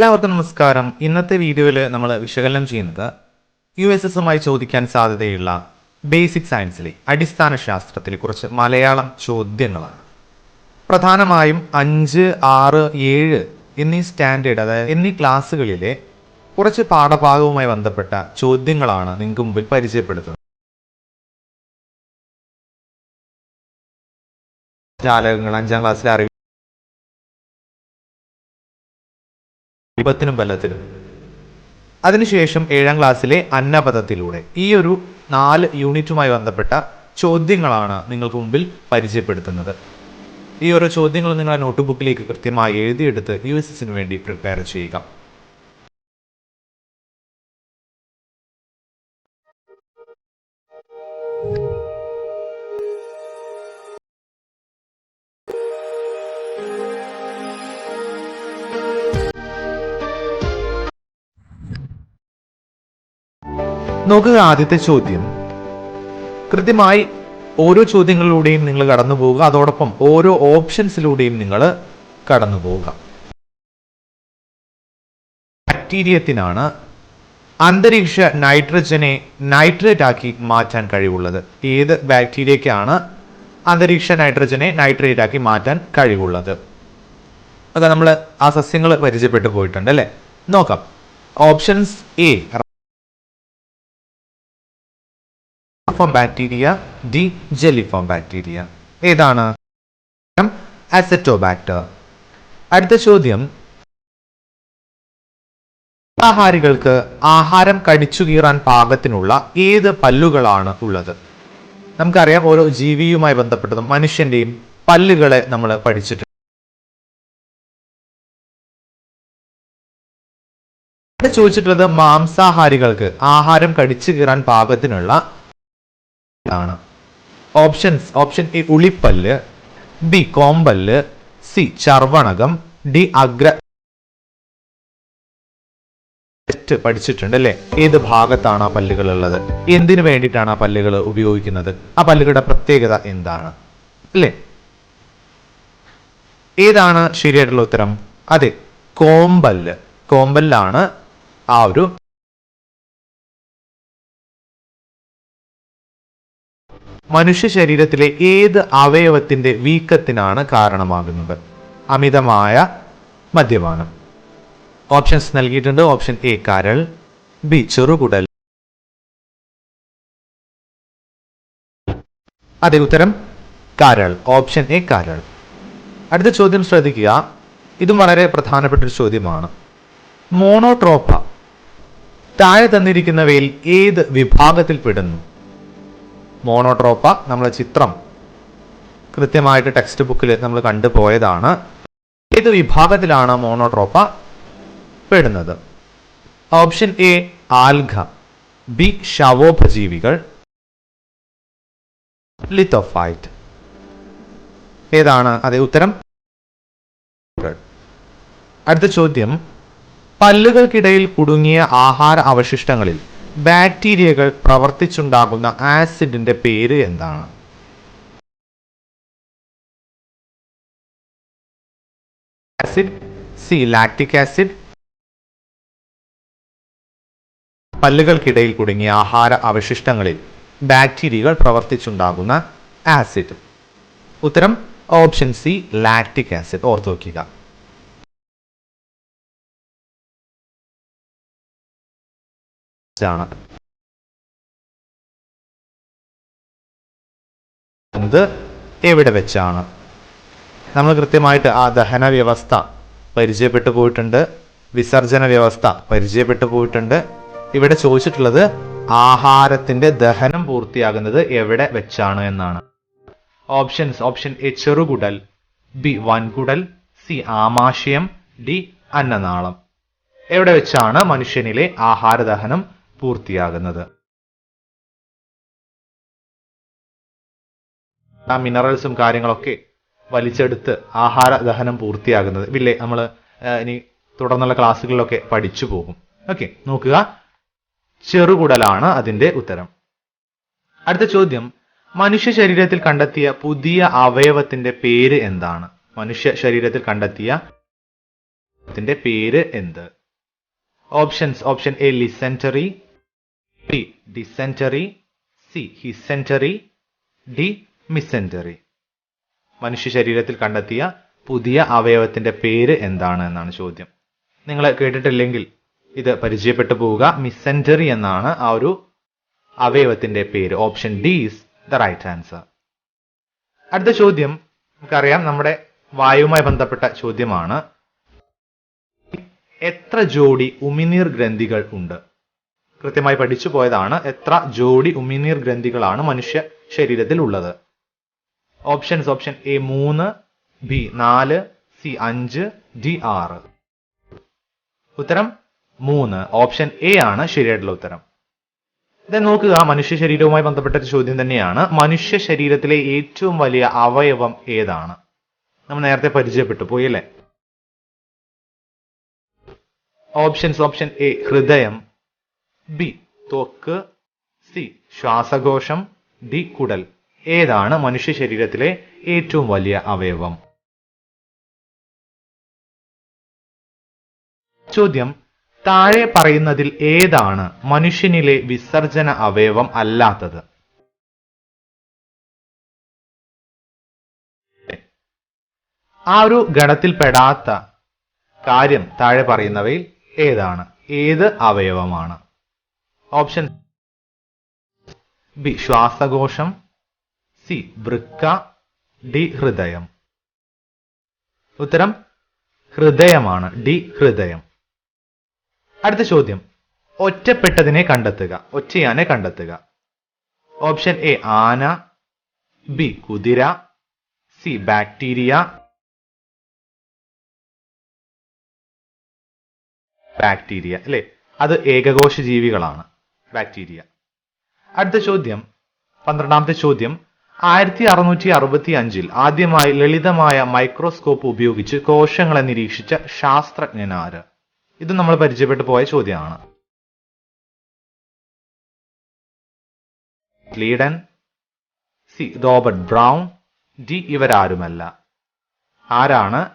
എല്ലാവർക്കും നമസ്കാരം. ഇന്നത്തെ വീഡിയോയിൽ നമ്മൾ വിശകലനം ചെയ്യുന്നത് യു എസ് എസുമായി ചോദിക്കാൻ സാധ്യതയുള്ള ബേസിക് സയൻസിലെ അടിസ്ഥാന ശാസ്ത്രത്തിലെ കുറച്ച് മലയാളം ചോദ്യങ്ങളാണ്. പ്രധാനമായും അഞ്ച് ആറ് ഏഴ് എന്നീ സ്റ്റാൻഡേർഡ് അതായത് എന്നീ ക്ലാസ്സുകളിലെ കുറച്ച് പാഠഭാഗവുമായി ബന്ധപ്പെട്ട ചോദ്യങ്ങളാണ് നിങ്ങൾക്ക് മുമ്പിൽ പരിചയപ്പെടുത്തുന്നത്. ജാലകങ്ങൾ അഞ്ചാം ക്ലാസ്സിലെ അറിവ് വിപത്തിനും ബലത്തിനും അതിനുശേഷം ഏഴാം ക്ലാസ്സിലെ അന്നപഥത്തിലൂടെ ഈ ഒരു നാല് യൂണിറ്റുമായി ബന്ധപ്പെട്ട ചോദ്യങ്ങളാണ് നിങ്ങൾക്ക് മുമ്പിൽ പരിചയപ്പെടുത്തുന്നത്. ഈ ഓരോ ചോദ്യങ്ങൾ നിങ്ങൾ നോട്ട് ബുക്കിലേക്ക് കൃത്യമായി എഴുതിയെടുത്ത് യു എസ് എസിന് വേണ്ടി പ്രിപ്പയർ ചെയ്യുക. നോക്കുക ആദ്യത്തെ ചോദ്യം. കൃത്യമായി ഓരോ ചോദ്യങ്ങളിലൂടെയും നിങ്ങൾ കടന്നു പോവുക. അതോടൊപ്പം ഓരോ ഓപ്ഷൻസിലൂടെയും നിങ്ങൾ കടന്നു പോവുക. ബാക്ടീരിയത്തിനാണ് അന്തരീക്ഷ നൈട്രജനെ നൈട്രേറ്റ് ആക്കി മാറ്റാൻ കഴിവുള്ളത്. ഏത് ബാക്ടീരിയക്കാണ് അന്തരീക്ഷ നൈട്രജനെ നൈട്രേറ്റ് ആക്കി മാറ്റാൻ കഴിവുള്ളത്? അതെ നമ്മൾ ആ സസ്യങ്ങൾ പരിചയപ്പെട്ടു പോയിട്ടുണ്ട് അല്ലേ? നോക്കാം. Options A form bacteria D ജെലിഫോം bacteria ഏതാണ്? അസറ്റോബാക്ടർ അടുത്ത ചോദ്യം. ആഹാരികൾക്ക് ആഹാരം കടിച്ചു കീറാൻ പാകത്തിനുള്ള ഏത് പല്ലുകളാണ് ഉള്ളത്? നമുക്കറിയാം ഓരോ ജീവിയുമായി ബന്ധപ്പെട്ടതും മനുഷ്യന്റെയും പല്ലുകളെ നമ്മൾ പഠിച്ചിട്ടുണ്ട്. ചോദിച്ചിട്ടുള്ളത് മാംസാഹാരികൾക്ക് ആഹാരം കടിച്ചു കീറാൻ പാകത്തിനുള്ള ആണ് ഓപ്ഷൻസ് ഓപ്ഷൻ എ ഉളിപ്പല്ല് ബി കോമ്പല്ല് സി ചർവണകം ഡി അഗ്ര പഠിച്ചിട്ടുണ്ട് അല്ലേ? ഏത് ഭാഗത്താണ് ആ പല്ലുകൾ ഉള്ളത്? എന്തിനു വേണ്ടിയിട്ടാണ് ആ പല്ലുകൾ ഉപയോഗിക്കുന്നത്? ആ പല്ലുകളുടെ പ്രത്യേകത എന്താണ്? അല്ലേ? ഏതാണ് ശരിയായിട്ടുള്ള ഉത്തരം? അതെ കോമ്പല്ല്. കോമ്പല്ലാണ് ആ ഒരു മനുഷ്യ ശരീരത്തിലെ ഏത് അവയവത്തിന്റെ വീക്കത്തിനാണ് കാരണമാകുന്നത്? അമിതമായ മദ്യപാനം. ഓപ്ഷൻസ് നൽകിയിട്ടുണ്ട്. ഓപ്ഷൻ എ കരൾ. ബി ചെറുകുടൽ. അതെ ഉത്തരം കരൾ. ഓപ്ഷൻ എ കരൾ. അടുത്ത ചോദ്യം ശ്രദ്ധിക്കുക. ഇതും വളരെ പ്രധാനപ്പെട്ട ഒരു ചോദ്യമാണ്. മോണോട്രോപ്പ താഴെ തന്നിരിക്കുന്നവയിൽ ഏത് വിഭാഗത്തിൽ പെടുന്നു? മോണോട്രോപ്പ നമ്മൾ ചിത്രം കൃത്യമായിട്ട് ടെക്സ്റ്റ് ബുക്കിൽ നമ്മൾ കണ്ടുപോയതാണ് ഏത് വിഭാഗത്തിലാണ് മോണോട്രോപ്പ പെടുന്നത്? Option A alga. ബി ശവോപജീവികൾ. ലിത്തോഫൈറ്റ് ഏതാണ് അതേ ഉത്തരം? അടുത്ത ചോദ്യം. പല്ലുകൾക്കിടയിൽ കുടുങ്ങിയ ആഹാര അവശിഷ്ടങ്ങളിൽ ബാക്ടീരിയകൾ പ്രവർത്തിച്ചുണ്ടാകുന്ന ആസിഡിന്റെ പേര് എന്താണ്? Acid C lactic acid. പല്ലുകൾക്കിടയിൽ കുടുങ്ങിയ ആഹാര അവശിഷ്ടങ്ങളിൽ ബാക്ടീരിയകൾ പ്രവർത്തിച്ചുണ്ടാകുന്ന ആസിഡ്. ഉത്തരം ഓപ്ഷൻ സി ലാക്റ്റിക് ആസിഡ്. ഓർത്തു വയ്ക്കുക ആണ്. എവിടെ വെച്ചാണ്? നമ്മൾ കൃത്യമായിട്ട് ആ ദഹന വ്യവസ്ഥ പരിചയപ്പെട്ടു പോയിട്ടുണ്ട്. വിസർജന വ്യവസ്ഥ പരിചയപ്പെട്ടു പോയിട്ടുണ്ട്. ഇവിടെ ചോദിച്ചിട്ടുള്ളത് ആഹാരത്തിന്റെ ദഹനം പൂർത്തിയാകുന്നത് എവിടെ വെച്ചാണ് എന്നാണ്. ഓപ്ഷൻസ് ഓപ്ഷൻ എ ചെറുകുടൽ ബി വൻകുടൽ സി ആമാശയം ഡി അന്നനാളം. എവിടെ വെച്ചാണ് മനുഷ്യനിലെ ആഹാരദഹനം പൂർത്തിയാകുന്നത്. ആ മിനറൽസും കാര്യങ്ങളൊക്കെ വലിച്ചെടുത്ത് ആഹാര ദഹനം പൂർത്തിയാകുന്നത്. ഇല്ലേ നമ്മൾ ഇനി തുടർന്നുള്ള ക്ലാസ്സുകളിലൊക്കെ പഠിച്ചു പോകും. ഓക്കെ നോക്കുക. ചെറുകുടലാണ് അതിന്റെ ഉത്തരം. അടുത്ത ചോദ്യം. മനുഷ്യ ശരീരത്തിൽ കണ്ടെത്തിയ പുതിയ അവയവത്തിന്റെ പേര് എന്താണ്? മനുഷ്യ ശരീരത്തിൽ കണ്ടെത്തിയ പേര് എന്ത്? ഓപ്ഷൻസ് ഓപ്ഷൻ എ ലിസെന്ററി ബി ഡിസെന്ററി സി ഹിസെന്ററി ഡി മിസെന്ററി മനുഷ്യ ശരീരത്തിൽ കണ്ടെത്തിയ പുതിയ അവയവത്തിന്റെ പേര് എന്താണ് എന്നാണ് ചോദ്യം. നിങ്ങൾ കേട്ടിട്ടില്ലെങ്കിൽ ഇത് പരിചയപ്പെട്ടു പോവുക. മിസെന്ററി എന്നാണ് ആ ഒരു അവയവത്തിന്റെ പേര്. Option D is the right answer അടുത്ത ചോദ്യം നമുക്കറിയാം. നമ്മുടെ വായുവുമായി ബന്ധപ്പെട്ട ചോദ്യമാണ്. എത്ര ജോഡി ഉമിനീർ ഗ്രന്ഥികൾ ഉണ്ട്? കൃത്യമായി പഠിച്ചു പോയതാണ് എത്ര ജോഡി ഉമിനീർ ഗ്രന്ഥികളാണ് മനുഷ്യ ശരീരത്തിൽ ഉള്ളത്. ഓപ്ഷൻസ് ഓപ്ഷൻ എ മൂന്ന് ബി നാല് സി അഞ്ച് ഡി ആറ്. ഉത്തരം മൂന്ന്. ഓപ്ഷൻ എ ആണ് ശരിയായിട്ടുള്ള ഉത്തരം. ഇത് നോക്കുക മനുഷ്യ ശരീരവുമായി ബന്ധപ്പെട്ട ഒരു ചോദ്യം തന്നെയാണ്. മനുഷ്യ ശരീരത്തിലെ ഏറ്റവും വലിയ അവയവം ഏതാണ്? നമ്മൾ നേരത്തെ പരിചയപ്പെട്ടു പോയി അല്ലേ? ഓപ്ഷൻസ് ഓപ്ഷൻ എ ഹൃദയം. ബി. ത്വക്ക് സി. ശ്വാസകോശം ഡി. കുടൽ. ഏതാണ് മനുഷ്യ ശരീരത്തിലെ ഏറ്റവും വലിയ അവയവം? ചോദ്യം. താഴെ പറയുന്നതിൽ ഏതാണ് മനുഷ്യനിലെ വിസർജന അവയവം അല്ലാത്തത്? ആ ഒരു ഗണത്തിൽ പെടാത്ത കാര്യം താഴെ പറയുന്നവയിൽ ഏതാണ്? ഏത് അവയവമാണ്? ഓപ്ഷൻ ബി ശ്വാസകോശം സി വൃക്ക ഡി ഹൃദയം. ഉത്തരം ഹൃദയമാണ് ഡി ഹൃദയം. അടുത്ത ചോദ്യം. ഒറ്റപ്പെട്ടതിനെ കണ്ടെത്തുക ഒറ്റയാനെ കണ്ടെത്തുക. ഓപ്ഷൻ എ ആന ബി കുതിര സി ബാക്ടീരിയ ബാക്ടീരിയ അല്ലെ? അത് ഏകകോശ ജീവികളാണ് ബാക്ടീരിയ അടുത്ത ചോദ്യം പന്ത്രണ്ടാമത്തെ ചോദ്യം. ആയിരത്തി അറുന്നൂറ്റി അറുപത്തി അഞ്ചിൽ ആദ്യമായി ലളിതമായ മൈക്രോസ്കോപ്പ് ഉപയോഗിച്ച് കോശങ്ങളെ നിരീക്ഷിച്ച ശാസ്ത്രജ്ഞനാര് ഇത് നമ്മൾ പരിചയപ്പെട്ടു പോയ ചോദ്യമാണ്. ലീഡൻ സി റോബർട്ട് ബ്രൗൺ ഡി ഇവരാരുമല്ല. ആരാണ്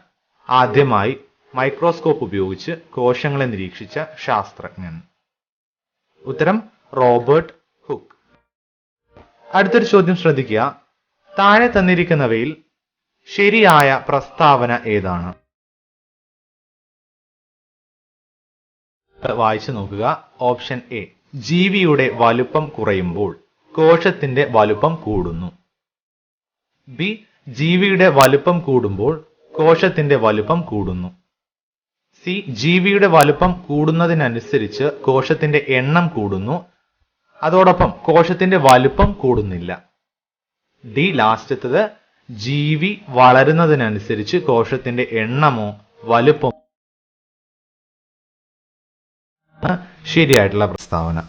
ആദ്യമായി മൈക്രോസ്കോപ്പ് ഉപയോഗിച്ച് കോശങ്ങളെ നിരീക്ഷിച്ച ശാസ്ത്രജ്ഞൻ? ഉത്തരം റോബർട്ട് ഹുക്ക്. അടുത്തൊരു ചോദ്യം ശ്രദ്ധിക്കുക. താഴെ തന്നിരിക്കുന്നവയിൽ ശരിയായ പ്രസ്താവന ഏതാണ്? വായിച്ചു നോക്കുക. ഓപ്ഷൻ എ ജീവിയുടെ വലുപ്പം കുറയുമ്പോൾ കോശത്തിന്റെ വലുപ്പം കൂടുന്നു. ബി ജീവിയുടെ വലുപ്പം കൂടുമ്പോൾ കോശത്തിന്റെ വലുപ്പം കൂടുന്നു. സി ജീവിയുടെ വലുപ്പം കൂടുന്നതിനനുസരിച്ച് കോശത്തിന്റെ എണ്ണം കൂടുന്നു. അതോടൊപ്പം കോശത്തിന്റെ വലുപ്പം കൂടുന്നില്ല. ഡി ലാസ്റ്റത്തത് ജീവി വളരുന്നതിനനുസരിച്ച് കോശത്തിന്റെ എണ്ണമോ വലുപ്പമോ ശരിയായിട്ടുള്ള പ്രസ്താവന.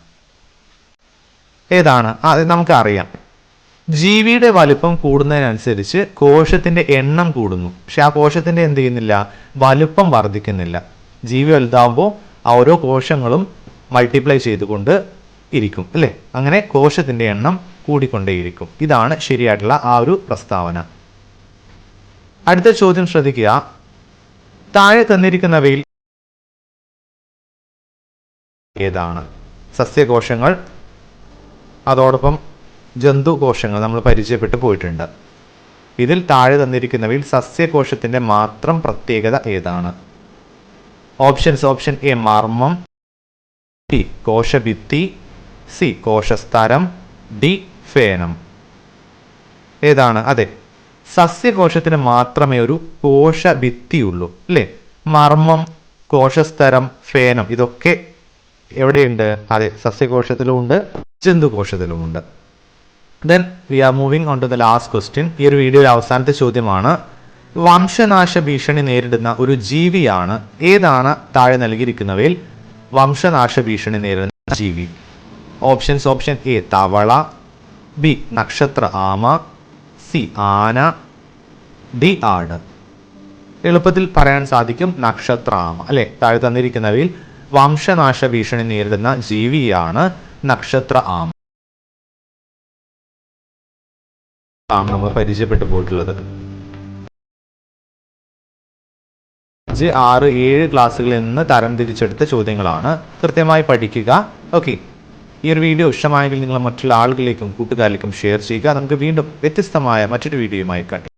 ഏതാണ്? അത് നമുക്കറിയാം. ജീവിയുടെ വലുപ്പം കൂടുന്നതിനനുസരിച്ച് കോശത്തിന്റെ എണ്ണം കൂടുന്നു. പക്ഷെ ആ കോശത്തിന്റെ എന്ത് ചെയ്യുന്നില്ല? വലുപ്പം വർദ്ധിക്കുന്നില്ല. ജീവി വലുതാവുമ്പോൾ ഓരോ കോശങ്ങളും മൾട്ടിപ്ലൈ ചെയ്തുകൊണ്ട് ഇരിക്കും അല്ലേ? അങ്ങനെ കോശത്തിന്റെ എണ്ണം കൂടിക്കൊണ്ടേയിരിക്കും. ഇതാണ് ശരിയായിട്ടുള്ള ആ ഒരു പ്രസ്താവന. അടുത്ത ചോദ്യം ശ്രദ്ധിക്കുക. താഴെ തന്നിരിക്കുന്നവയിൽ ഏതാണ്? സസ്യകോശങ്ങൾ അതോടൊപ്പം ജന്തുകോശങ്ങൾ നമ്മൾ പരിചയപ്പെട്ടു പോയിട്ടുണ്ട്. ഇതിൽ താഴെ തന്നിരിക്കുന്നവയിൽ സസ്യകോശത്തിന്റെ മാത്രം പ്രത്യേകത ഏതാണ്? ഓപ്ഷൻസ് ഓപ്ഷൻ എ മർമ്മം ബി കോശഭിത്തി സി കോശസ്തരം ഡി ഫേനം. ഏതാണ്? അതെ. സസ്യകോശത്തിന് മാത്രമേ ഒരു കോശഭിത്തിയുള്ളൂ അല്ലേ? മർമ്മം കോശസ്തരം ഫേനം ഇതൊക്കെ എവിടെയുണ്ട്? അതെ സസ്യകോശത്തിലുമുണ്ട് ജന്തുകോശത്തിലുമുണ്ട്. Then we are moving on to the last question ഈ ഒരു വീഡിയോയിൽ അവസാനത്തെ ചോദ്യമാണ്. വംശനാശ ഭീഷണി നേരിടുന്ന ഒരു ജീവിയാണ്. ഏതാണ് താഴെ നൽകിയിരിക്കുന്നവയിൽ വംശനാശ ഭീഷണി നേരിടുന്ന ജീവി? ഓപ്ഷൻസ് ഓപ്ഷൻ എ തവള ബി നക്ഷത്ര ആമ സി ആന ഡി ആട്. എളുപ്പത്തിൽ പറയാൻ സാധിക്കും നക്ഷത്ര ആമ. അല്ലെ? താഴെ തന്നിരിക്കുന്നവയിൽ വംശനാശ ഭീഷണി നേരിടുന്ന ജീവിയാണ് നക്ഷത്ര ആമ. ആണ് നമ്മൾ പരിചയപ്പെട്ടു പോയിട്ടുള്ളത്. അഞ്ച് ആറ് ഏഴ് ക്ലാസ്സുകളിൽ നിന്ന് തരംതിരിച്ചെടുത്ത ചോദ്യങ്ങളാണ് കൃത്യമായി പഠിക്കുക. ഓക്കെ ഈ ഒരു വീഡിയോ ഇഷ്ടമായെങ്കിൽ നിങ്ങൾ മറ്റുള്ള ആളുകളിലേക്കും കൂട്ടുകാരിലേക്കും ഷെയർ ചെയ്യുക. നമുക്ക് വീണ്ടും വ്യത്യസ്തമായ മറ്റൊരു വീഡിയോയുമായി കണ്ടു